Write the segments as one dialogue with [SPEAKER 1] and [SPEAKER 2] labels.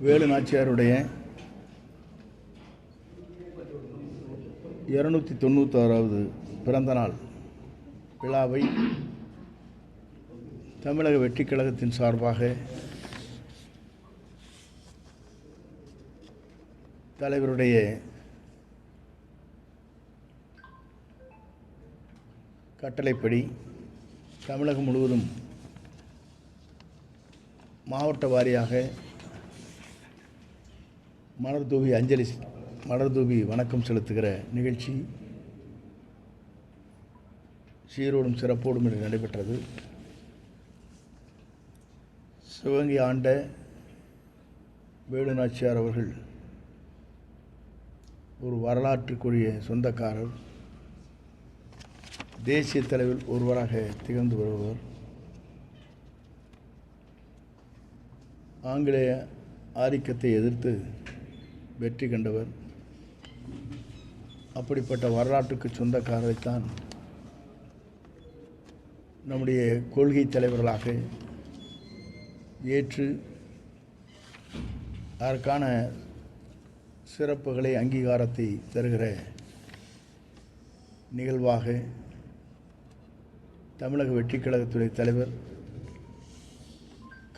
[SPEAKER 1] வேலு நாச்சியாருடைய இரநூத்தி தொண்ணூத்தாறாவது பிறந்தநாள் விழாவை தமிழக வெற்றிக் கழகத்தின் சார்பாக தலைவருடைய கட்டளைப்படி தமிழகம் முழுவதும் மாவட்ட வாரியாக மலர் தூவி அஞ்சலி மலர் தூவி வணக்கம் செலுத்துகிற நிகழ்ச்சி சீரோடும் சிறப்போடும் இன்று நடைபெற்றது. சிவகங்கை ஆண்ட வேலுநாச்சியார் அவர்கள் ஒரு வரலாற்றுக்குரிய சொந்தக்காரர் தேசிய தலைவில் ஒருவராக திகழ்ந்து வருபவர். ஆங்கிலேய ஆதிக்கத்தை எதிர்த்து வெற்றி கண்டவர். அப்படிப்பட்ட வரலாற்றுக்கு சொந்தக்காரரைத்தான் நம்முடைய கொள்கை தலைவர்களாக ஏற்று அதற்கான சிறப்புகளை அங்கீகாரத்தை தருகிற நிகழ்வாக தமிழக வெற்றி கழகத்துடைய தலைவர்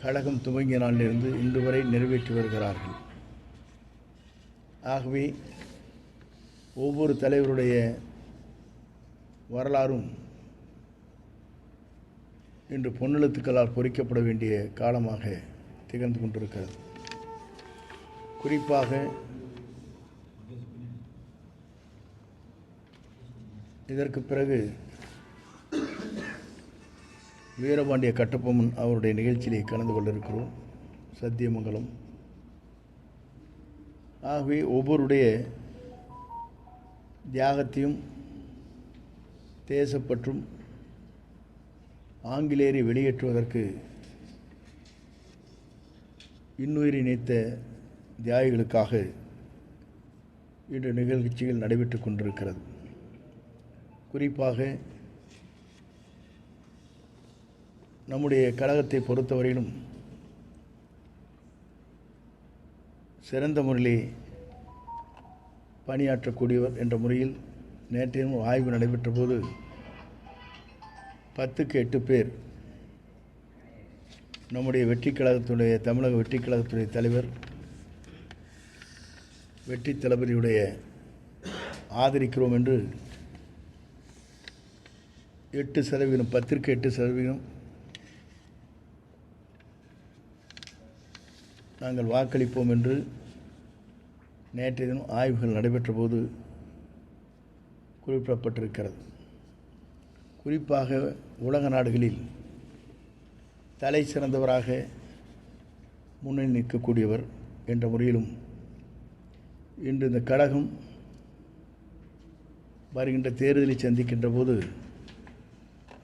[SPEAKER 1] கழகம் துவங்கிய நாளிலிருந்து இன்று வரை நிறைவேற்றி வருகிறார்கள். ஆகவே ஒவ்வொரு தலைவருடைய வரலாறும் இன்று பொன்னெழுத்துக்களால் பொறிக்கப்பட வேண்டிய காலமாக திகழ்ந்து கொண்டிருக்கிறது. குறிப்பாக இதற்கு பிறகு வீரபாண்டிய கட்டப்பொம்மன் அவருடைய நிகழ்ச்சியிலே கலந்து கொண்டிருக்கிறோம். சத்தியமங்கலம் ஆகவே ஒவ்வொருடைய தியாகத்தையும் தேசப்பற்றும் ஆங்கிலேயரை வெளியேற்றுவதற்கு இன்னுயிர் இணைத்த தியாகிகளுக்காக இன்று நிகழ்ச்சிகள் நடைபெற்று கொண்டிருக்கிறது. குறிப்பாக நம்முடைய கழகத்தை பொறுத்தவரையிலும் சிறந்த முறையிலே பணியாற்றக்கூடியவர் என்ற முறையில் நேற்றையும் ஆய்வு நடைபெற்ற போது பத்துக்கு எட்டு பேர் நம்முடைய வெற்றி கழகத்துடைய தமிழக வெற்றி கழகத்துடைய தலைவர் வெற்றி தளபதியுடைய ஆதரிக்கிறோம் என்று எட்டு சதவீதம் பத்திற்கு எட்டு சதவீதம் நாங்கள் வாக்களிப்போம் என்று நேற்றைய தினம் ஆய்வுகள் நடைபெற்ற போது குறிப்பிடப்பட்டிருக்கிறது. குறிப்பாக உலக நாடுகளில் தலை சிறந்தவராக முன்னணி நிற்கக்கூடியவர் என்ற முறையிலும் இன்று இந்த கழகம் வருகின்ற தேர்தலை சந்திக்கின்ற போது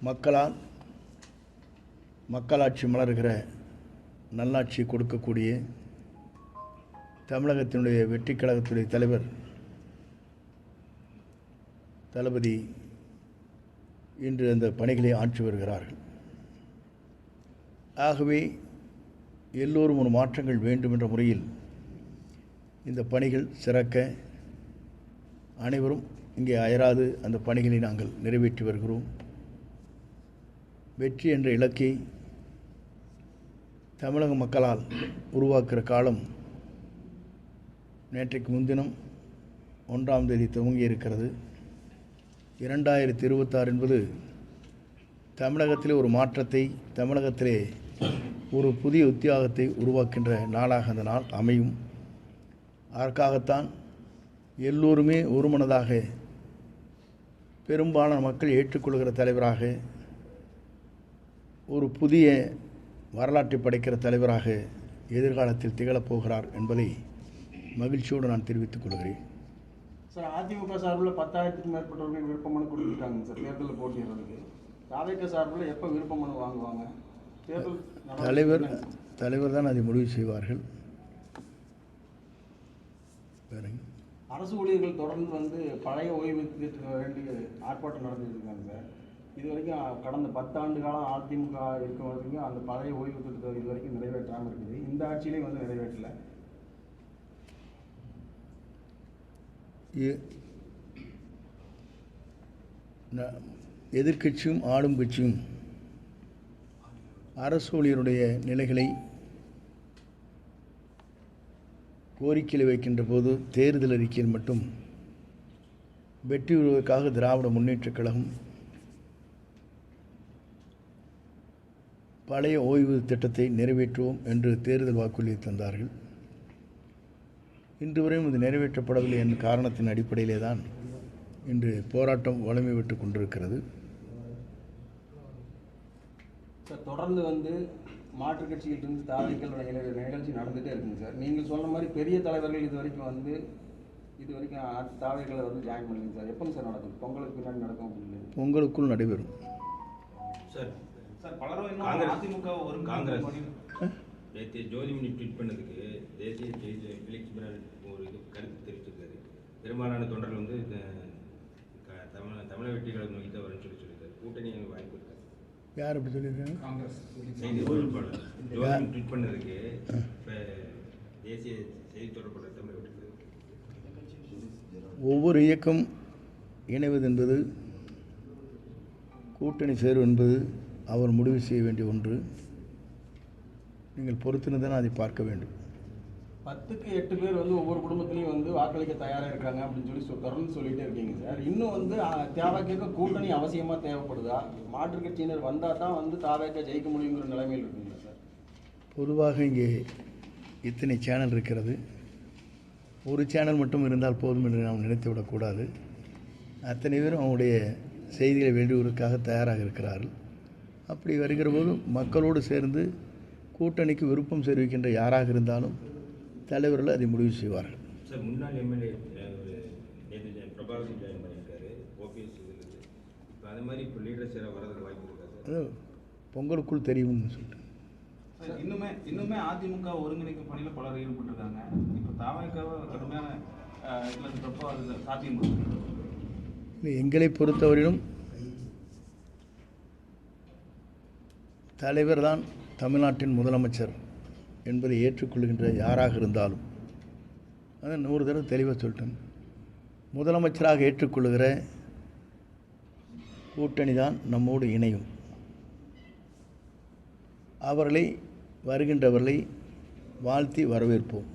[SPEAKER 1] மக்களால் மக்களாட்சி மலர்கிற நல்லாட்சி கொடுக்கக்கூடிய தமிழகத்தினுடைய வெற்றி கழகத்துடைய தலைவர் தளபதி இன்று அந்த பணிகளை ஆற்றி வருகிறார்கள். ஆகவே எல்லோரும் ஒரு மாற்றங்கள் வேண்டும் என்ற முறையில் இந்த பணிகள் சிறக்க அனைவரும் இங்கே அயராது அந்த பணிகளை நாங்கள் நிறைவேற்றி வருகிறோம். வெற்றி என்ற இலக்கை தமிழக மக்களால் உருவாக்குகிற காலம் நேற்றைக்கு முன்தினம் ஒன்றாம் தேதி துவங்கி இருக்கிறது இரண்டாயிரத்தி இருபத்தாறு என்பது தமிழகத்திலே ஒரு மாற்றத்தை தமிழகத்திலே ஒரு புதிய உத்தியோகத்தை உருவாக்கின்ற நாளாக அந்த நாள் அமையும். அதற்காகத்தான் எல்லோருமே ஒருமனதாக பெரும்பாலான மக்கள் ஏற்றுக்கொள்கிற தலைவராக ஒரு புதிய வரலாற்றை படைக்கிற தலைவராக எதிர்காலத்தில் திகழப்போகிறார் என்பதை மகிழ்ச்சியோடு நான் தெரிவித்துக் கொள்கிறேன்.
[SPEAKER 2] சார் அதிமுக சார்பில் பத்தாயிரத்துக்கும் மேற்பட்டவர்கள் விருப்பமனு கொடுத்துருக்காங்க சார் தேர்தலில் போட்டியிடுறதுக்கு. தாவேக்க சார்பில் எப்போ விருப்பமனு வாங்குவாங்க? தேர்தல்
[SPEAKER 1] தலைவர்? தலைவர் தான் அதை முடிவு செய்வார்கள். வேறங்க
[SPEAKER 2] அரசு ஊழியர்கள் தொடர்ந்து வந்து பழைய ஓய்வூதியத்துக்கு வேண்டி ஆர்ப்பாட்டம் நடந்துட்டு இருக்காங்க சார். இது வரைக்கும் கடந்த பத்தாண்டு காலம் அதிமுக இருக்க வரைக்கும் அந்த பழைய ஓய்வூதியத்தை இது வரைக்கும் நிறைவேற்றாமல் இருக்குது. இந்த ஆட்சியிலையும் வந்து நிறைவேற்றல.
[SPEAKER 1] எதிர்கட்சியும் எதிர்க்கட்சியும் ஆளும் கட்சியும் அரசு ஊழியருடைய நிலைகளை கோரிக்கையில் வைக்கின்ற போது தேர்தல் அறிக்கையில் மட்டும் வெற்றி பெறுவதற்காக திராவிட முன்னேற்றக் கழகம் பழைய ஓய்வு திட்டத்தை நிறைவேற்றுவோம் என்று தேர்தல் வாக்குறுதி தந்தார்கள். இன்று வரையும் இது நிறைவேற்றப்படவில்லை என்ற காரணத்தின் அடிப்படையிலே தான் இன்று போராட்டம் வலிமை விட்டு கொண்டிருக்கிறது.
[SPEAKER 2] சார் தொடர்ந்து வந்து மாற்றுக் கட்சியிலிருந்து தாவைக்கள் நிகழ்ச்சி நடந்துகிட்டே இருக்குங்க சார். நீங்கள் சொன்ன மாதிரி பெரிய தலைவர்கள் இது வரைக்கும் வந்து இது வரைக்கும் தாவைகளை வந்து ஜாயின் பண்ணுங்க சார். எப்போ சார் நடக்கும் பொங்கலுக்கு பின்னாடி நடக்கும் அப்படின்னு
[SPEAKER 1] உங்களுக்குள் நடைபெறும்.
[SPEAKER 3] சார்
[SPEAKER 4] சார் பலரும் அதிமுக ஒரு
[SPEAKER 3] காங்கிரஸ். நேற்று ஜோதிமணி ட்வீட் பண்ணதுக்கு தேசிய செய்தி பிலிக்ஸ் பிரான் ஒரு இது கருத்து தெரிவிச்சிருக்காரு. பெரும்பாலான தொண்டர்கள் வந்து தமிழ் தமிழக வெற்றி கழகம் நோக்கி தான் வரும்னு சொல்லி சொல்லியிருக்காரு. கூட்டணி எனக்கு வாய்ப்பு இருக்காது
[SPEAKER 1] யார் அப்படி சொல்லியிருக்காங்க?
[SPEAKER 4] காங்கிரஸ்.
[SPEAKER 3] செய்தி தொடர்பாளர் ஜோதிமணி ட்வீட் பண்ணதுக்கு இப்போ தேசிய செய்தி தொடர்பாளர் தமிழக வெற்றி
[SPEAKER 1] ஒவ்வொரு இயக்கம் இணைவது என்பது கூட்டணி சேர்வு என்பது அவர் முடிவு செய்ய வேண்டிய ஒன்று. நீங்கள் பொறுத்திருந்து தான் அதை பார்க்க வேண்டும்.
[SPEAKER 2] பத்துக்கு எட்டு பேர் வந்து ஒவ்வொரு குடும்பத்திலையும் வந்து வாக்களிக்க தயாராக இருக்காங்க அப்படின்னு சொல்லி தொடர்ந்து சொல்லிட்டே இருக்கீங்க சார். இன்னும் வந்து தேவைக்க கூட்டணி அவசியமாக தேவைப்படுதா? மாற்றுக் கட்சியினர் வந்தால் தான் வந்து தாவேக்க ஜெயிக்க முடியுங்கிற நிலைமையில் இருக்குங்களா சார்?
[SPEAKER 1] பொதுவாக இங்கே இத்தனை சேனல் இருக்கிறது. ஒரு சேனல் மட்டும் இருந்தால் போதும் என்று நாம் நினைத்து விடக்கூடாது அத்தனை பேரும் அவங்களுடைய செய்திகளை வெளியிடுவதற்காக தயாராக இருக்கிறார்கள். அப்படி வருகிற போது மக்களோடு சேர்ந்து கூட்டணிக்கு விருப்பம் தெரிவிக்கின்ற யாராக இருந்தாலும் தலைவர்கள் அதை முடிவு செய்வார்கள். பொங்கலுக்குள் தெரியும்னு சொல்லிட்டு.
[SPEAKER 4] சார் இன்னுமே இன்னுமே அதிமுக ஒருங்கிணைக்கும் பணியில் பலர் ஈடுபட்டிருக்காங்க. இப்போ தாவேக்காவை கடுமையான இதுல இருக்கிறப்போ அது சாத்தியம்
[SPEAKER 1] இல்லை, எங்களை பொறுத்தவரையிலும் தலைவர் தான் தமிழ்நாட்டின் முதலமைச்சர் என்பதை ஏற்றுக்கொள்கின்ற யாராக இருந்தாலும் அதை நூறு தடவை தெளிவாக சொல்லிட்டேன். முதலமைச்சராக ஏற்றுக்கொள்கிற கூட்டணி தான் நம்மோடு இணையும். அவர்களை வருகின்றவர்களை வாழ்த்தி வரவேற்போம்.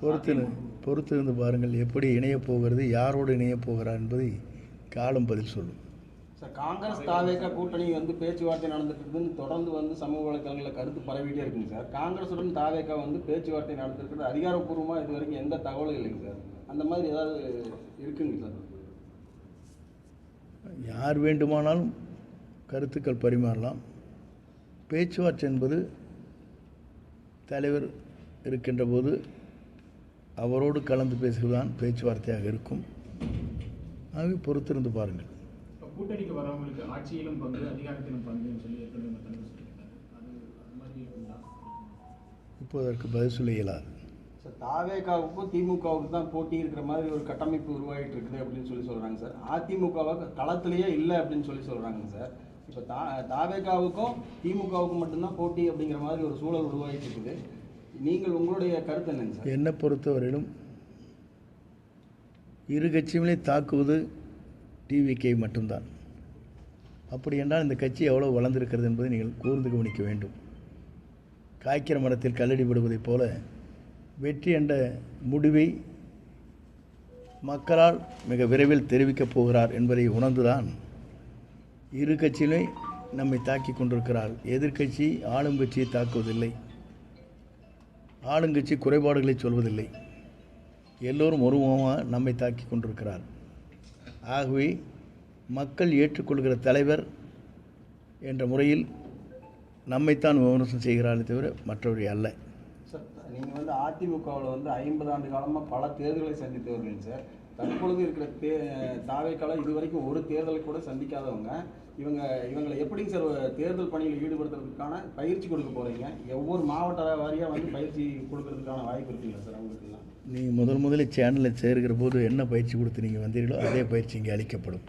[SPEAKER 1] பொறுத்து? பொறுத்து இருந்து பாருங்கள் எப்படி இணையப் போகிறது யாரோடு இணையப் போகிறார் என்பதை காலம் பதில் சொல்லும்
[SPEAKER 2] சார் காங்கிரஸ் தாவேக்கா கூட்டணி வந்து பேச்சுவார்த்தை நடந்துட்டு இருக்குன்னு தொடர்ந்து வந்து சமூக வலைத்தளங்களில் கருத்து பரவிட்டே இருக்குங்க சார். காங்கிரஸுடன் தாவேக்கா வந்து பேச்சுவார்த்தை நடந்திருக்கிறது அதிகாரப்பூர்வமாக இது வரைக்கும் எந்த தகவலும் இல்லைங்க சார். அந்த மாதிரி ஏதாவது இருக்குங்க சார்?
[SPEAKER 1] யார் வேண்டுமானாலும் கருத்துக்கள் பரிமாறலாம். பேச்சுவார்த்தை என்பது தலைவர் இருக்கின்ற போது அவரோடு கலந்து பேசுவதுதான் பேச்சுவார்த்தையாக இருக்கும். ஆகவே பொறுத்திருந்து பாருங்கள்.
[SPEAKER 5] இப்போ கூட்டணிக்கு வரவங்களுக்கு ஆட்சியிலும் பங்கு அதிகாரத்திலும் பங்குன்னு சொல்லி
[SPEAKER 1] இப்போ அதற்கு பதில் சொல்ல இயலாது.
[SPEAKER 2] சார் தாவேகாவுக்கும் திமுகவுக்கு தான் போட்டி இருக்கிற மாதிரி ஒரு கட்டமைப்பு உருவாகிட்டு இருக்குது அப்படின்னு சொல்லி சொல்கிறாங்க சார். அதிமுகவை களத்திலேயே இல்லை அப்படின்னு சொல்லி சொல்கிறாங்க சார். இப்போ தா தாவேகாவுக்கும் திமுகவுக்கும் மட்டும்தான் போட்டி அப்படிங்கிற மாதிரி ஒரு சூழல் உருவாகிட்டு இருக்குது. நீங்கள் உங்களுடைய கருத்து என்னங்க சார்?
[SPEAKER 1] என்னை பொறுத்தவரையிலும் இரு கட்சியுமே தாக்குவது டிவிகே மட்டும்தான். அப்படி என்றால் இந்த கட்சி எவ்வளோ வளர்ந்திருக்கிறது என்பதை நீங்கள் கூர்ந்து கவனிக்க வேண்டும். காய்க்கிற மரத்தில் கல்லடி விடுவதைப் போல வெற்றி என்ற முடிவை மக்களால் மிக விரைவில் தெரிவிக்கப் போகிறார் என்பதை உணர்ந்துதான் இரு கட்சியிலே நம்மை தாக்கி கொண்டிருக்கிறார். எதிர்க்கட்சி ஆளும் கட்சியை தாக்குவதில்லை. ஆளுங்கட்சி குறைபாடுகளை சொல்வதில்லை. எல்லோரும் ஒருமுகமாக நம்மை தாக்கி கொண்டிருக்கிறார். ஆகவே மக்கள் ஏற்றுக்கொள்கிற தலைவர் என்ற முறையில் நம்மைத்தான் விமர்சனம் செய்கிறாரே தவிர மற்றவரை அல்ல.
[SPEAKER 2] சார் நீங்கள் வந்து அதிமுகவில் வந்து ஐம்பது ஆண்டு காலமாக பல தேர்தல்களை சந்தித்தவர்கள் சார். தற்பொழுது இருக்கிற தே தாவைக்காலம் இது வரைக்கும் ஒரு தேர்தலை கூட சந்திக்காதவங்க. இவங்க இவங்களை எப்படிங்க சார் தேர்தல் பணியில் ஈடுபடுத்துறதுக்கான பயிற்சி கொடுக்க போகிறீங்க ஒவ்வொரு மாவட்ட வாரியாக வந்து பயிற்சி கொடுக்கறதுக்கான வாய்ப்பு இருக்குங்களா சார் அவங்களுக்குலாம்
[SPEAKER 1] நீங்கள் முதல் முதலில் சேனலில் சேர்க்கிற போது என்ன பயிற்சி கொடுத்து நீங்கள் வந்தீர்களோ அதே பயிற்சி இங்கே அளிக்கப்படும்.